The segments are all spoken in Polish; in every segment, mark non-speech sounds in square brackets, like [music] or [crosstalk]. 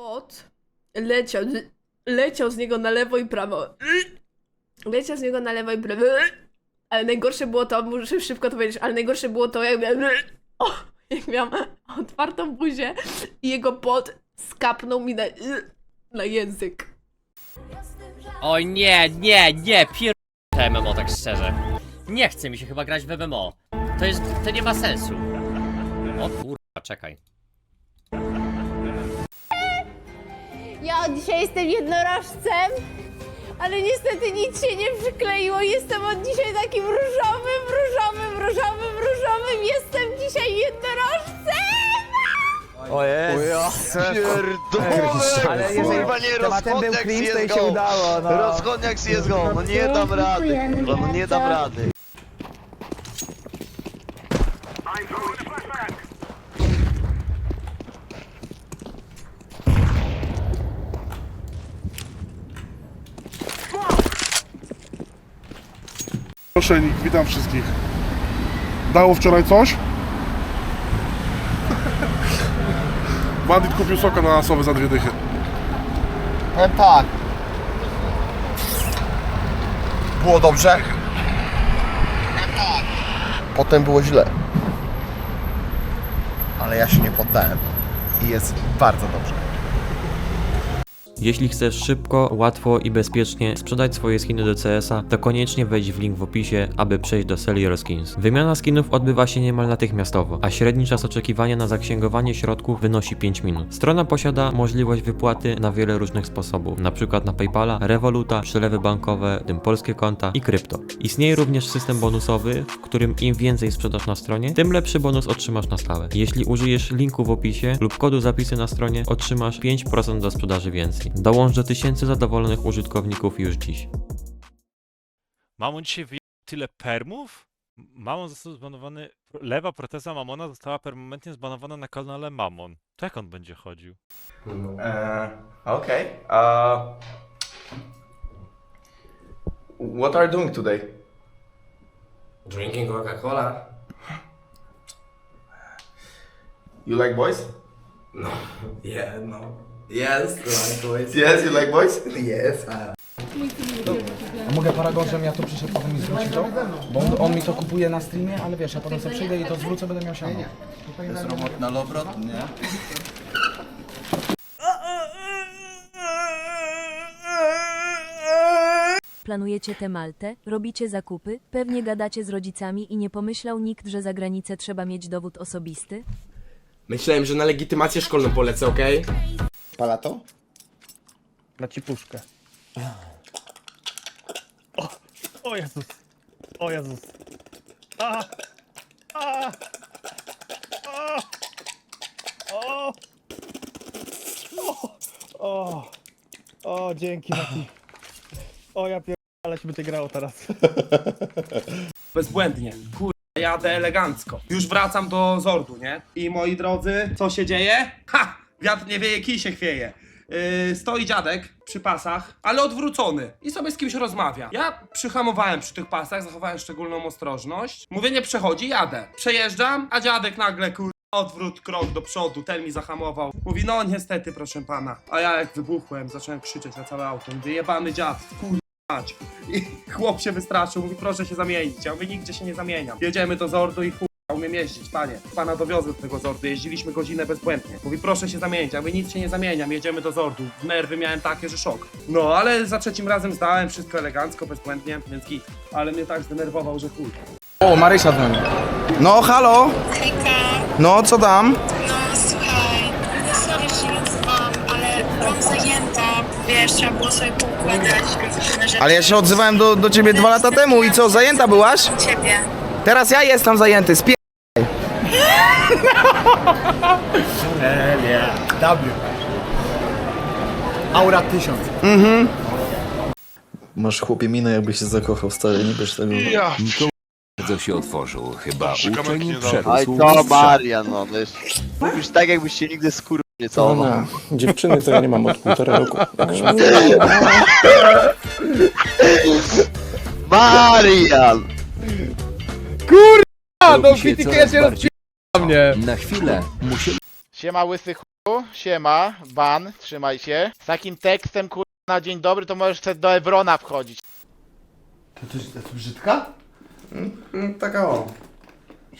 Pot leciał, leciał z niego na lewo i prawo. Leciał z niego na lewo i prawo. Ale najgorsze było to, muszę szybko to powiedzieć, ale najgorsze było to, jak miałem, o, jak miałam otwartą buzię i jego pot skapnął mi na, na język. Oj nie, nie, nie, pier... te MMO tak szczerze. Nie chce mi się chyba grać w MMO. To jest, to nie ma sensu. O kurwa, czekaj. Ja od dzisiaj jestem jednorożcem, ale niestety nic się nie przykleiło. Jestem od dzisiaj takim różowym, różowym, różowym, różowym. Jestem dzisiaj jednorożcem! O jest! Ale jeżeli Kurwa nie, tematem był rozchodniak cringe, to i CSGO. się udało, no. Rozchodniak CSGO, no nie dam rady, kurwa, no nie dam rady. Witam wszystkich. Dało wczoraj coś? [laughs] Bandit kupił sok ananasowy za dwie dychy. Powiem tak. Było dobrze. Potem było źle. Ale ja się nie poddałem. I jest bardzo dobrze. Jeśli chcesz szybko, łatwo i bezpiecznie sprzedać swoje skiny do CS-a, to koniecznie wejdź w link w opisie, aby przejść do Sell Skins. Wymiana skinów odbywa się niemal natychmiastowo, a średni czas oczekiwania na zaksięgowanie środków wynosi 5 minut. Strona posiada możliwość wypłaty na wiele różnych sposobów, np. na Paypala, Revoluta, przelewy bankowe, tym polskie konta i krypto. Istnieje również system bonusowy, w którym im więcej sprzedasz na stronie, tym lepszy bonus otrzymasz na stałe. Jeśli użyjesz linku w opisie lub kodu zapisy na stronie, otrzymasz 5% do sprzedaży więcej. Dołącz do tysięcy zadowolonych użytkowników już dziś. Mamon dzisiaj wyjechał tyle permów? Mamon został zbanowany. Lewa proteza Mamona została permanentnie zbanowana na kanale Mamon. To jak on będzie chodził? Uh, okay. Uh, what are you doing today? Drinking Coca-Cola? You like boys? No. [laughs] Yeah, no. Yes, like boys. Yes, you like boys? Yes, I... A mogę Paragon, żebym ja to przyszedł potem mi zwrócić to? Bo on, on mi to kupuje na streamie, ale wiesz, ja potem sobie przyjdę i to zwrócę, będę miał siano. Robot na lobrot, nie? Planujecie tę Maltę, robicie zakupy, pewnie gadacie z rodzicami i nie pomyślał nikt, że za granicę trzeba mieć dowód osobisty? Myślałem, że na legitymację szkolną polecę, okej? Palato? Na ci puszkę. O Jezus! O Jezus! A! A! A! O! O, o, dzięki Mati. O, ja pier... ale się będzie grało teraz. [laughs] Bezbłędnie. Kur... jadę elegancko. Już wracam do Zordu, nie? I moi drodzy, co się dzieje? Ha! Wiatr nie wieje, kij się chwieje. Yy, stoi dziadek przy pasach, ale odwrócony i sobie z kimś rozmawia. Ja przyhamowałem przy tych pasach, zachowałem szczególną ostrożność. Mówię, nie przechodzi, jadę. Przejeżdżam, a dziadek nagle kur... Odwrót, krok do przodu, ten mi zahamował. Mówi, no niestety, proszę pana. A ja jak wybuchłem, zacząłem krzyczeć na całe auto. Mówię, jebany dziad, kur... mać. I [laughs] chłop się wystraszył, mówi proszę się zamienić. Ja mówię nigdzie się nie zamieniam. Jedziemy do Zordu i chuj, umiem jeździć, panie. Pana dowiozę do tego Zordu, jeździliśmy godzinę bezbłędnie. Mówi proszę się zamienić, ja mówię nic się nie zamieniam, jedziemy do Zordu. Nerwy miałem takie, że szok. No, ale za trzecim razem zdałem wszystko elegancko, bezbłędnie, więc git. Ale mnie tak zdenerwował, że chuj. O, Marysia dzwoni. No, halo? No, co dam? No słuchaj, no sorry, że nie odzywam, ale byłam zajęta, wiesz, trzeba było sobie poukładać różne rzeczy. Ale ja się odzywałem do, do ciebie dwa lata temu i co, zajęta byłaś? Ciebie. Teraz ja jestem zajęty, spie... W. [laughs] Aura 1000. Masz chłopie minę, jakbyś się zakochał, stary, nie bierz tego. Ja! Co się otworzył? Chyba Szykamek nie dał. Aj to Maria, no, wiesz. Mówisz tak, jakbyś się nigdy skór nie całował. Dziewczyny to ja nie mam od półtora roku. Marian! A, no BTK się rozpie... mnie. Na chwilę musi... Siema łysy chuju. Siema, ban, trzymaj się. Z takim tekstem kur... na dzień dobry to możesz chceć do Evrona wchodzić. To, to, jest- to brzydka? Taka o.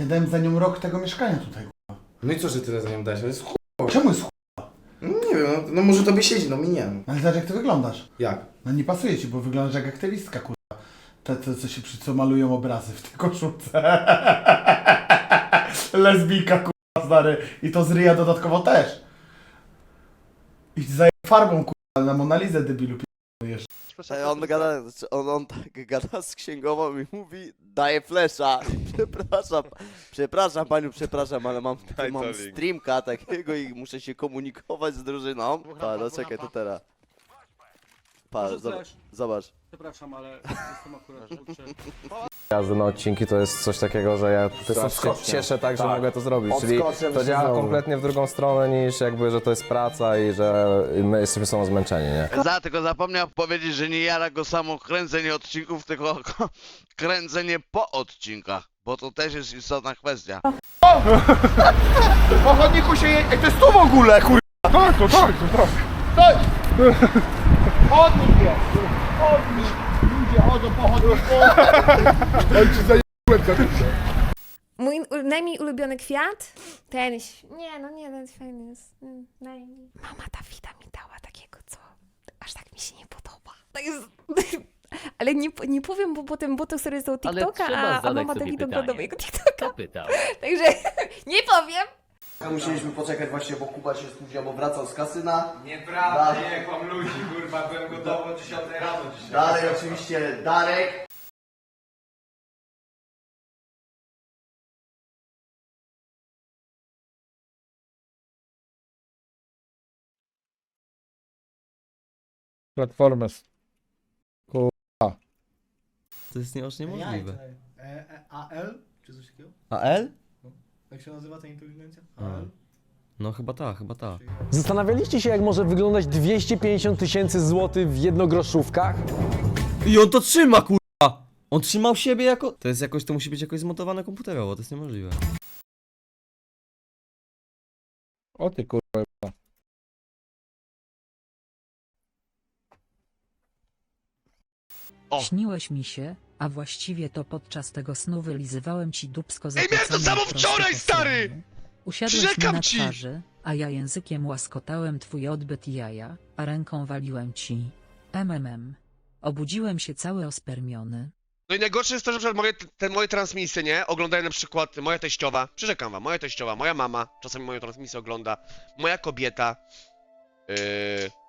Ja dałem za nią rok tego mieszkania tutaj. No i co, że tyle za nią dałeś? To jest Czemu jest ch... Nie wiem, no, no może tobie siedzi, no mi nie. Ale zobacz jak ty wyglądasz. Jak? No nie pasuje ci, bo wyglądasz jak aktywistka, kurwa. Te, te co się przy co malują obrazy w tej koszulce. [laughs] Lesbijka, kurwa, stary. I to z ryja dodatkowo też. I za farbą, kurwa, na Monalizę debilu p***ujesz. Ej, On gada, on, on tak gada z księgową i mówi, daje flesza. Przepraszam, przepraszam paniu, przepraszam, ale mam, mam streamka takiego i muszę się komunikować z drużyną. Pa, no czekaj, to teraz. Pa, zobacz, zobacz. Przepraszam, ale jestem akurat Jazdy na odcinki to jest coś takiego, że ja po prostu się cieszę tak, że mogę to zrobić. Czyli to działa kompletnie w drugą stronę niż jakby, że to jest praca i że my jesteśmy są zmęczeni, nie? Za, tylko zapomniał powiedzieć, że nie jara go samo kręcenie odcinków, tylko [laughs] kręcenie po odcinkach. Bo to też jest istotna kwestia. [laughs] Po chodniku się je... Ej, to jest tu w ogóle, kur... Tak, to tak, to tak. Chodnik jest! Chodnik! Ludzie chodzą po chodniku. Oj, ci zajebałem za tym. Mój najmniej ulubiony kwiat? Ten. ś- Nie, no nie, ten jest fajny jest. Mm, najmniej. Mama Dawida mi dała takiego, co aż tak mi się nie podoba. Tak jest... [laughs] Ale nie, po- nie powiem, bo potem botok sobie z Ale TikToka, trzeba a, a zadać mama sobie Dawida pytanie. ogląda mojego TikToka. Pytał. [laughs] Także nie powiem. Musieliśmy poczekać właśnie, bo Kuba się spóźnił, bo wracał z kasyna. Nieprawda, nie kłam ludzi, kurwa, byłem gotowy o 10 rano dzisiaj. Dalej oczywiście Darek. Platformę. To jest nie, aż niemożliwe. AL? Czy coś takiego? A L? Jak się nazywa ta inteligencja? No chyba ta, chyba ta. Zastanawialiście się, jak może wyglądać 250 tysięcy złotych w jednogroszówkach? I on to trzyma, kurwa! On trzymał siebie jako... To jest jakoś, to musi być jakoś zmontowane komputerowo, to jest niemożliwe. O ty kurwa. Śniłeś mi się, a właściwie to podczas tego snu wylizywałem ci dupsko za Ej, miałem to samo wczoraj, stary! Usiadłeś mi Przyrzekam na ci! twarzy, a ja językiem łaskotałem twój odbyt i jaja, a ręką waliłem ci. MMM. Obudziłem się cały ospermiony. No i najgorsze jest to, że na przykład moje, te moje transmisje, nie? Oglądają na przykład moja teściowa, przyrzekam wam, moja teściowa, moja mama, czasami moją transmisję ogląda, moja kobieta, yy,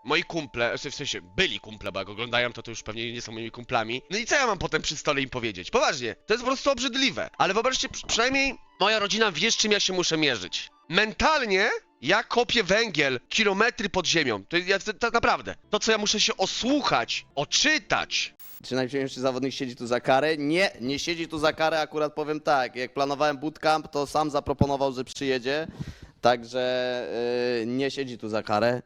moi kumple, w sensie byli kumple, bo jak oglądają to to już pewnie nie są moimi kumplami. No i co ja mam potem przy stole im powiedzieć? Poważnie, to jest po prostu obrzydliwe. Ale wyobraźcie, przy- przynajmniej moja rodzina wie, z czym ja się muszę mierzyć. Mentalnie ja kopię węgiel kilometry pod ziemią. To ja, tak naprawdę. To, co ja muszę się osłuchać, oczytać, Czy najważniejszy zawodnik siedzi tu za karę? Nie, nie siedzi tu za karę, akurat powiem tak. Jak planowałem bootcamp, to sam zaproponował, że przyjedzie. Także yy, nie siedzi tu za karę,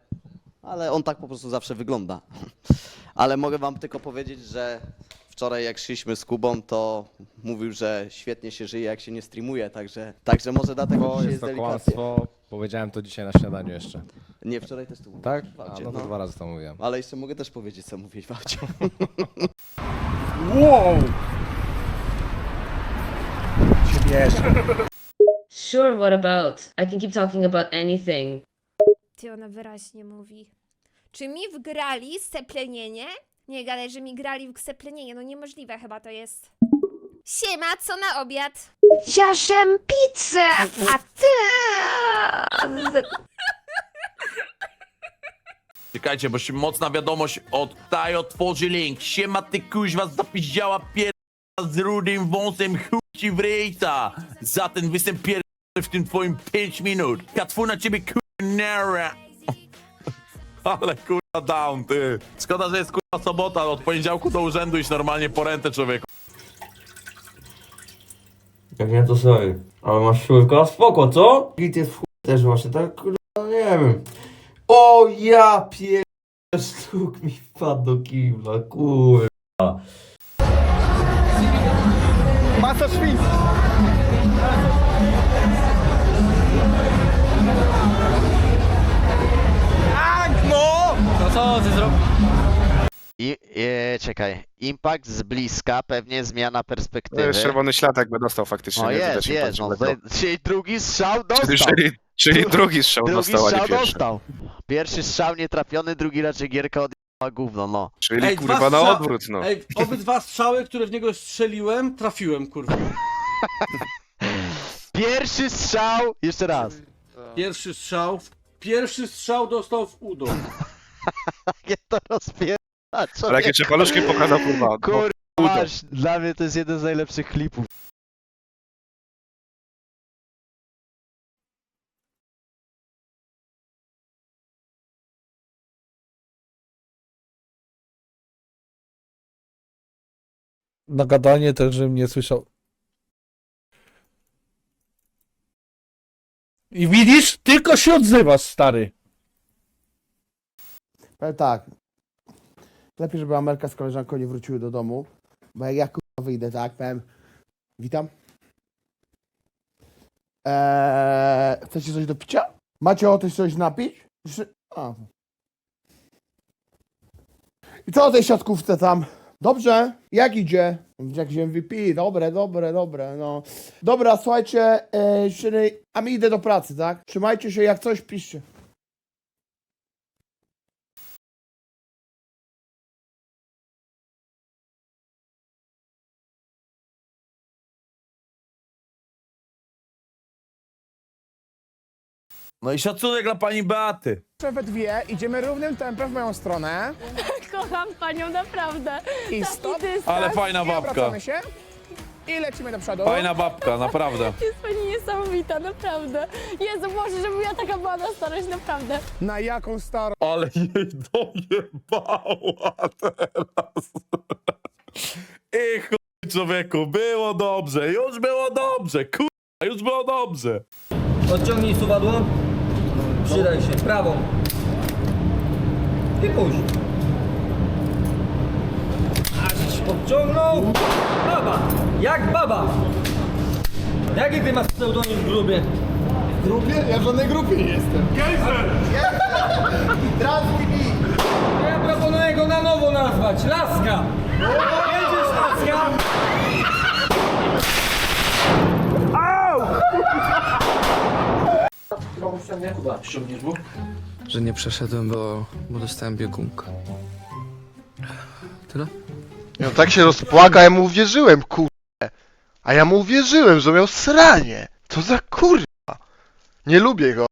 ale on tak po prostu zawsze wygląda. [laughs] Ale mogę wam tylko powiedzieć, że wczoraj jak szliśmy z Kubą, to mówił, że świetnie się żyje, jak się nie streamuje, także, także może dlatego dzisiaj jest delikatnie. Powiedziałem to dzisiaj na śniadaniu jeszcze. Nie, wczoraj też tu mówiłem. Tak? A, no to no. dwa razy to mówiłem. Ale jeszcze mogę też powiedzieć, co mówiłeś, Wawciu. [laughs] Wow! Się bierze. Sure, what about? I can keep talking about anything. Ty ona wyraźnie mówi. Czy mi wgrali sceplenienie? Nie gadaj, że mi grali w sceplenienie. No niemożliwe chyba to jest. Siema, co na obiad? Ciaszem pizzę, a ty... Czekajcie, bo się mocna wiadomość od Taj otworzy link. Siema ty kuźwa zapiździała pier... z rudym wąsem chuj ci w ryjca. Za ten występ pier... w tym twoim 5 minut. Katwu na ciebie kurwa [laughs] Ale kurwa down ty. Szkoda, że jest kurwa sobota, od poniedziałku do urzędu iść normalnie po rentę człowieku. Jak nie, to sorry. Ale masz siłkę, spoko, co? Git jest w chuj też właśnie, tak? Kurwa, nie wiem. O ja pier... Stuk mi wpadł do kibla, kurwa. Masa świństw. I, e, czekaj, impact z bliska, pewnie zmiana perspektywy. Czerwony ślad jakby dostał faktycznie. O nie? jest, impact, jest, no, to- czyli drugi strzał dostał. Czyli, czyli Dru- drugi strzał drugi dostał, a nie strzał pierwszy. dostał. Pierwszy strzał nietrafiony, drugi raczej gierka odjechała gówno, no. Czyli Ej, kurwa na odwrót, no. Ej, obydwa strzały, które w niego strzeliłem, trafiłem, kurwa. [laughs] Pierwszy strzał, jeszcze raz. Pierwszy strzał, pierwszy strzał dostał w udo. Jakie to rozpiera, Ale jakie czepaluszki pokazał kurwa. no, Kurwa, dla mnie to jest jeden z najlepszych klipów. Na gadanie też, żebym nie słyszał. I widzisz? Tylko się odzywasz, stary. Powiem tak. Lepiej, żeby Amelka z koleżanką nie wróciły do domu, bo jak ja wyjdę, tak, powiem, witam. Eee, chcecie coś do picia? Macie się coś napić? A. I co o tej siatkówce tam? Dobrze, jak idzie? Jakiś MVP, dobre, dobre, dobre, no. Dobra, słuchajcie, e, a mi idę do pracy, tak? Trzymajcie się, jak coś piszcie. No i szacunek dla pani Beaty. We dwie idziemy równym tempem w moją stronę [laughs] Kocham panią naprawdę. i Taki stop, dystans. Ale fajna i babka. obracamy się i lecimy do przodu. Fajna babka, naprawdę. [laughs] Jest pani niesamowita, naprawdę. Jezu, Boże, żebym ja taka była na starość, naprawdę. Na jaką starą? Ale jej dojebała teraz. I chuj człowieku, było dobrze, już było dobrze, kurwa, już było dobrze. Odciągnij suwadło. Przydaj się, prawą. I puść. Aż podciągnął. Baba, jak baba. Jaki ty masz pseudonim w grubie? W grupie? Ja w żadnej grupie nie jestem. Gejzer! Ja proponuję go na nowo nazwać. Laska. Jedziesz Laska. Że nie przeszedłem, bo, bo dostałem biegunkę. Tyle? No tak się rozpłaka, ja mu uwierzyłem, kurde. A ja mu uwierzyłem, że miał sranie. Co za kurwa. Nie lubię go.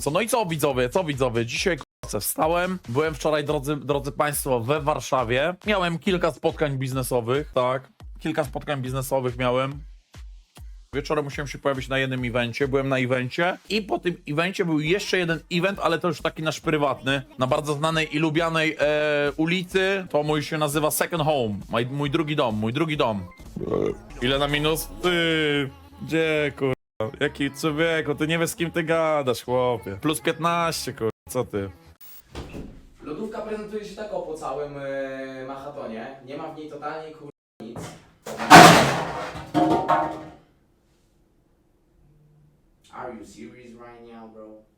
Co, no i co widzowie, co widzowie, dzisiaj wstałem, byłem wczoraj, drodzy, drodzy państwo, we Warszawie, miałem kilka spotkań biznesowych, tak, kilka spotkań biznesowych miałem, Wieczorem musiałem się pojawić na jednym evencie, byłem na evencie i po tym evencie był jeszcze jeden event, ale to już taki nasz prywatny, na bardzo znanej i lubianej e, ulicy, to mój się nazywa Second Home, mój, mój drugi dom, mój drugi dom. Ile na minus? Ty, gdzie kurwa, jaki człowieku, ty nie wiesz z kim ty gadasz chłopie. Plus 15 kurwa, co ty? Lodówka prezentuje się tak po całym yy, Manhattanie. Nie ma w niej totalnie kur... nic. Are you serious right now, bro?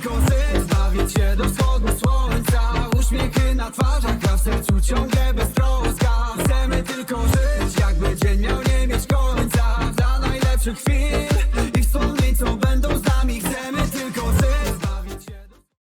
tylko syf. Do wschodu słońca. Uśmiechy na twarzach, a w sercu ciągle beztroska Chcemy tylko żyć, jakby dzień miał nie mieć końca. Za najlepszych chwil i wspomnień, co będą z nami. Chcę